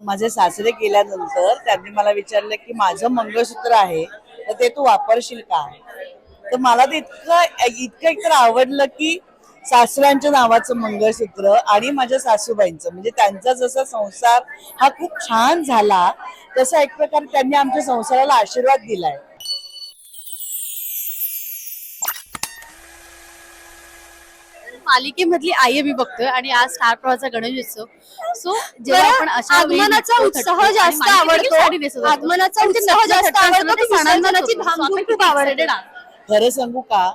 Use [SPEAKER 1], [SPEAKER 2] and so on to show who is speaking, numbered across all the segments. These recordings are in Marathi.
[SPEAKER 1] माझे सासरे गेल्यानंतर त्यांनी मला विचारलं की माझं मंगळसूत्र आहे तर ते तू वापरशील का? तर मला ते इतकं इतकं एकतर आवडलं की सासऱ्यांच्या नावाचं मंगळसूत्र आणि माझ्या सासूबाईंचं. म्हणजे त्यांचा जसा संसार हा खूप छान झाला तसा एक प्रकारे त्यांनी आमच्या संसाराला आशीर्वाद दिलाय.
[SPEAKER 2] मालिकेमधली आई मी बघतोय आणि आज स्टार प्रवाहाचा गणेशोत्सव सो जेव्हा आपण अशा
[SPEAKER 3] आगमनाचा उत्साह जास्त आवडतो. आगमनाचा उत्साह जास्त आवडतो की धामधूम. खूप आवडते.
[SPEAKER 1] खरं सांगू का?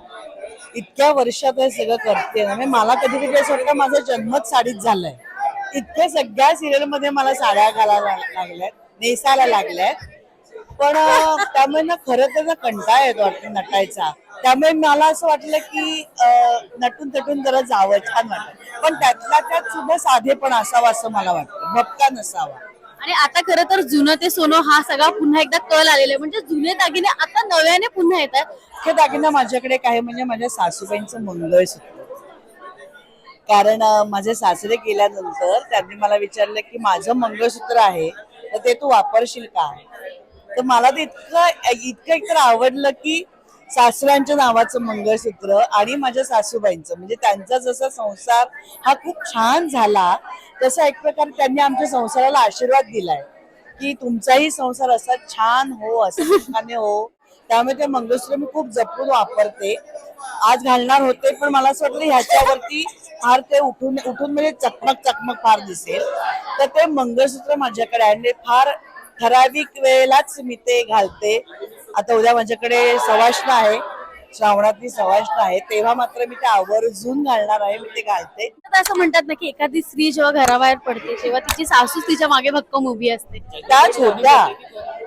[SPEAKER 1] इतक्या वर्षात हे सगळं करते ना. म्हणजे मला कधी कधी असं वाटतं माझा जन्मच साडीत झालाय. इतक्या सगळ्या सिरियलमध्ये मला साड्या घालायला लागल्यात नेसायला लागल्यात. पण त्यामुळे ना खरं तर ना कंटाळा येतो वाटतं नटायचा. त्यामुळे मला असं वाटलं की नटून तटून जरा जावं छान वाटत पण त्यातल्या त्यात सुद्धा साधेपण असावं असं मला वाटतं. भपका नसावा.
[SPEAKER 2] आणि आता खरं तर जुनं ते सोनं हा सगळा पुन्हा एकदा कल आलेला आहे. म्हणजे जुने दागिने आता नव्याने पुन्हा येत आहेत
[SPEAKER 1] हे दागिना माझ्याकडे काय म्हणजे माझ्या सासूबाईंचं मंगळसूत्र कारण माझे सासरे गेल्यानंतर त्यांनी मला विचारलं की माझं मंगळसूत्र आहे तर ते तू वापरशील का? तर मला ते इतकं इतकं एकतर आवडलं की सासऱ्यांच्या नावाचं मंगळसूत्र आणि माझ्या सासूबाईंचं. म्हणजे त्यांचा जसा संसार हा खूप छान झाला तसा एक प्रकारे त्यांनी आमच्या संसाराला आशीर्वाद दिलाय की तुमचाही संसार असा छान हो असा हो. त्यामुळे ते मंगळसूत्र मी खूप जपून वापरते. आज घालणार होते पण मला असं वाटलं ह्याच्यावरती फार ते उठून उठून म्हणजे चकमक चकमक फार दिसेल. तर ते मंगळसूत्र माझ्याकडे आहे आणि फार ठराविक वेळेलाच मी ते घालते. आता उद्या माझ्याकडे सवाष्ण आहे. श्रावणातली सवाष्ण आहे. तेव्हा मात्र मी ते आवर्जून घालणार आहे. मी ते घालते.
[SPEAKER 2] असं म्हणतात ना की एखादी स्त्री जेव्हा घराबाहेर पडते तेव्हा तिची सासूच तिच्यामागे भक्कम उभी असते.
[SPEAKER 1] त्याच होत्या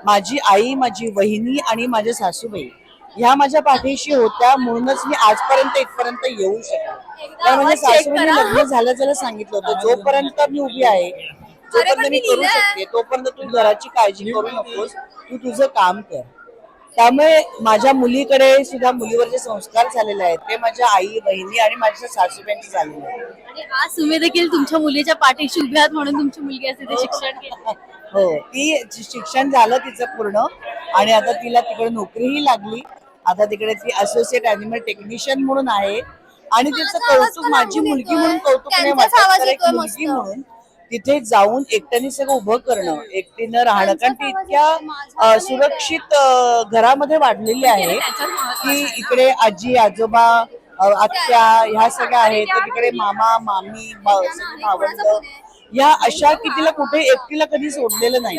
[SPEAKER 1] माझी आई माझी वहिनी आणि माझ्या सासूबाई ह्या माझ्या पाठीशी होत्या म्हणूनच मी आजपर्यंत इथपर्यंत येऊ कारण माझ्या सासूबाईंनी लग्न झालं झालं सांगितलं होतं जोपर्यंत मी उभी आहे जोपर्यंत मी करू शकते तोपर्यंत तू घराची काळजी करू नकोस. तू तुझं काम कर. त्यामुळे माझ्या मुलीकडे सुद्धा मुलीवर जे संस्कार झालेले आहेत ते माझ्या आई बहिणी आणि माझ्या सासूबाईंचे झालेले आहेत.
[SPEAKER 2] आणि आज तुम्ही देखील तुमच्या मुलीच्या पाठीशी उभे आहात म्हणून तुमची मुलगी असते ते शिक्षण घेते
[SPEAKER 1] हो ती शिक्षण झालं तिचं पूर्ण. आणि आता तिला तिकडे नोकरीही लागली. आता तिकडे ती असोसिएट अॅनिमल टेक्निशियन म्हणून आहे. आणि तिचं कौतुक माझी मुलगी म्हणून कौतुक नाही
[SPEAKER 3] त्यांचाच
[SPEAKER 1] वाटत
[SPEAKER 3] आवाज
[SPEAKER 1] तर एक
[SPEAKER 3] येतोय
[SPEAKER 1] मुलगी. म्हणून. तिथे जाऊन एकट्याने सगळं उभं करणं एकटीनं राहणं. कारण ती इतक्या सुरक्षित घरामध्ये वाढलेली आहे की इकडे आजी आजोबा आत्या ह्या सगळ्या आहेत तर तिकडे मामा मामी सगळे भावंड या अशा की तिला कुठे एकटीला कधी सोडलेलं नाही.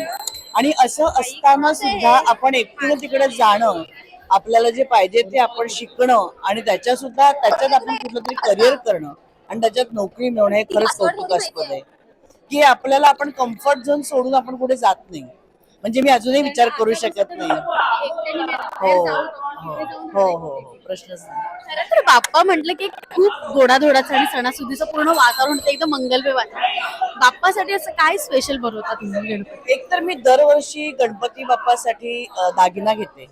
[SPEAKER 1] आणि असं असताना सुद्धा आपण एकटीनं तिकडे जाणं आपल्याला जे पाहिजे ते आपण शिकणं आणि त्याच्यात सुद्धा त्याच्यात आपण कुठलं तरी करिअर करणं आणि त्याच्यात नोकरी मिळणं हे खरंच कौतुकास्पद आहे. की आपल्याला आपण कम्फर्ट झोन सोडून आपण कुठे जात नाही. म्हणजे मी अजूनही विचार करू शकत नाही. हो हो हो हो प्रश्नच नाही.
[SPEAKER 2] खरं तर बाप्पा म्हटलं की खूप गोडाधोडाचं आणि सणासुदीचं पूर्ण वातावरण होतं एकदम मंगलमय वातावरण बाप्पासाठी असं काय स्पेशल बनवतात तुम्ही गणपती?
[SPEAKER 1] एक तर मी दरवर्षी गणपती बाप्पासाठी अ, दागिना घेते.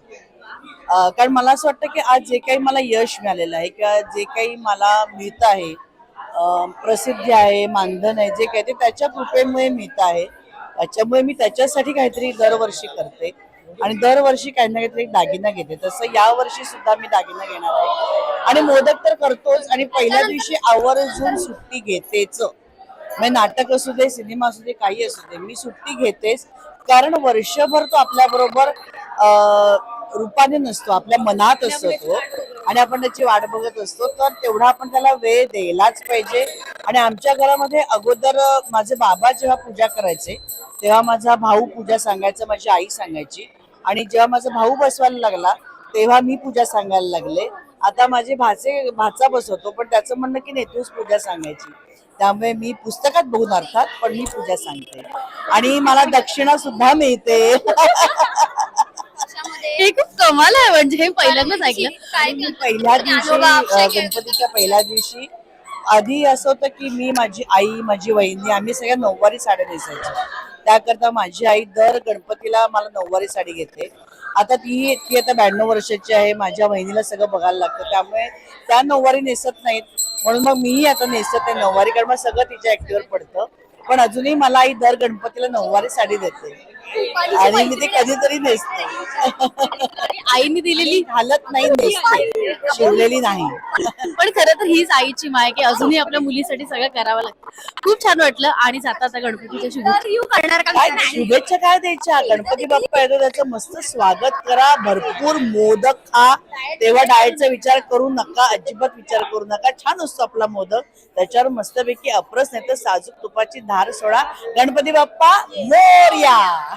[SPEAKER 1] अ, कारण मला असं वाटतं की आज जे काही मला यश मिळालेलं आहे किंवा जे काही मला मिळतं आहे प्रसिद्धी आहे मानधन आहे जे काही ते त्याच्या कृपेमुळे मिळत आहे. त्याच्यामुळे मी त्याच्यासाठी काहीतरी दरवर्षी करते. आणि दरवर्षी काही ना काहीतरी एक दागिना घेते. तसं या वर्षी सुद्धा मी दागिना घेणार आहे. आणि मोदक तर करतोच. आणि पहिल्या दिवशी आवर्जून सुट्टी घेतेच. म्हणजे नाटक असू दे सिनेमा असू दे काही असू दे मी सुट्टी घेतेच. कारण वर्षभर तो आपल्या बरोबर रूपाने नसतो. आपल्या मनात असतो तो. आणि आपण त्याची वाट बघत असतो तर तेवढा आपण त्याला वेळ द्यायलाच पाहिजे. आणि आमच्या घरामध्ये अगोदर माझे बाबा जेव्हा पूजा करायचे तेव्हा माझा भाऊ पूजा सांगायचा माझी आई सांगायची. आणि जेव्हा माझा भाऊ बसवायला लागला तेव्हा मी पूजा सांगायला लागले. आता माझे भाचे भाचा बसवतो पण त्याचं म्हणणं की नाही तूच पूजा सांगायची. त्यामुळे मी पुस्तकात बघून अर्थात पण मी पूजा सांगते. आणि मला दक्षिणा सुद्धा मिळते.
[SPEAKER 2] हे खूप कमाल आहे म्हणजे हे पहिल्यांदाच ऐकलं.
[SPEAKER 1] पहिल्या दिवशी गणपतीच्या पहिल्या दिवशी आधी असं होतं की मी माझी आई माझी वहिनी आम्ही सगळ्या नऊवारी साड्या नेसायचो. त्याकरता माझी आई दर गणपतीला मला नऊवारी साडी घेते. आता ती ती आता ब्याण्णव वर्षाची आहे माझ्या वहिनीला सगळं बघायला लागतं. त्यामुळे त्या नऊवारी नेसत नाहीत. म्हणून मग मीही आता नेसत आहे नऊवारी कारण मग सगळं तिच्या ऍक्टिव्हर पडतं. पण अजूनही मला आई दर गणपतीला नऊवारी साडी देते. आणि मी ती कधीतरी नेसते.
[SPEAKER 2] आईने दिलेली
[SPEAKER 1] घालत नाही नेसते. शिवलेली नाही.
[SPEAKER 2] पण खरं तर हीच आईची माय की अजूनही आपल्या मुलीसाठी सगळं करावं लागतं. खूप छान वाटलं आणि जाता आता गणपतीच्या शुभेच्छा. करणार का?
[SPEAKER 1] काय शुभेच्छा काय द्यायच्या? गणपती बाप्पा येतो त्याचं मस्त स्वागत करा. भरपूर मोदक खा. तेव्हा डाएटचा विचार करू नका अजिबात विचार करू नका. छान असतो आपला मोदक. त्याच्यावर मस्तपैकी अप्रस नाही तर साजूक तुपाची धार सोडा. गणपती बाप्पा मोरया!